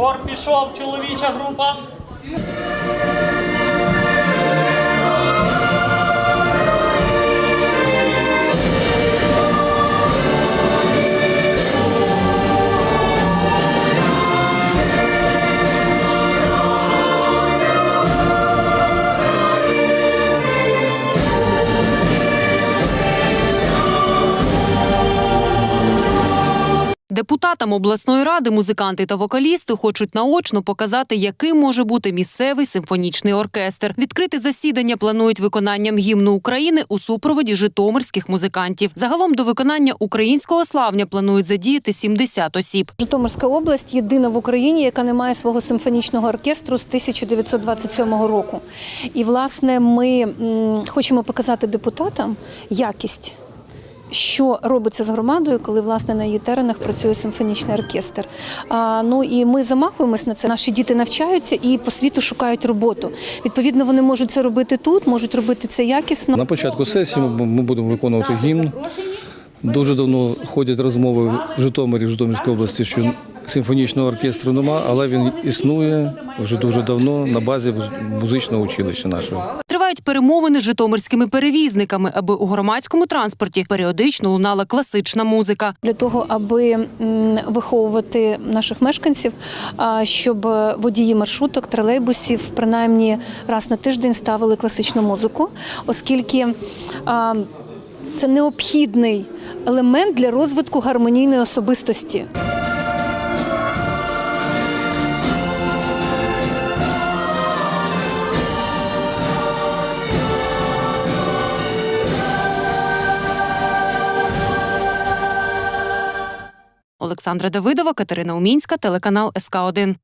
Хор пішов, чоловіча група. Депутатам обласної ради музиканти та вокалісти хочуть наочно показати, яким може бути місцевий симфонічний оркестр. Відкрити засідання планують виконанням гімну України у супроводі житомирських музикантів. Загалом до виконання українського славня планують задіяти 70 осіб. Житомирська область єдина в Україні, яка не має свого симфонічного оркестру з 1927 року. І власне ми хочемо показати депутатам якість. Що робиться з громадою, коли власне на її теренах працює симфонічний оркестр? А, ну і ми замахуємось на це. Наші діти навчаються і по світу шукають роботу. Відповідно, вони можуть це робити тут, можуть робити це якісно. На початку сесії ми будемо виконувати гімн. Дуже давно ходять розмови в Житомирі, в Житомирській області, що симфонічного оркестру нема, але він існує вже дуже давно на базі музичного училища нашого. Тривають перемовини з житомирськими перевізниками, аби у громадському транспорті періодично лунала класична музика. для того, аби виховувати наших мешканців, щоб водії маршруток, тролейбусів принаймні раз на тиждень ставили класичну музику, оскільки це необхідний елемент для розвитку гармонійної особистості. Олександра Давидова, Катерина Умінська, телеканал СК 1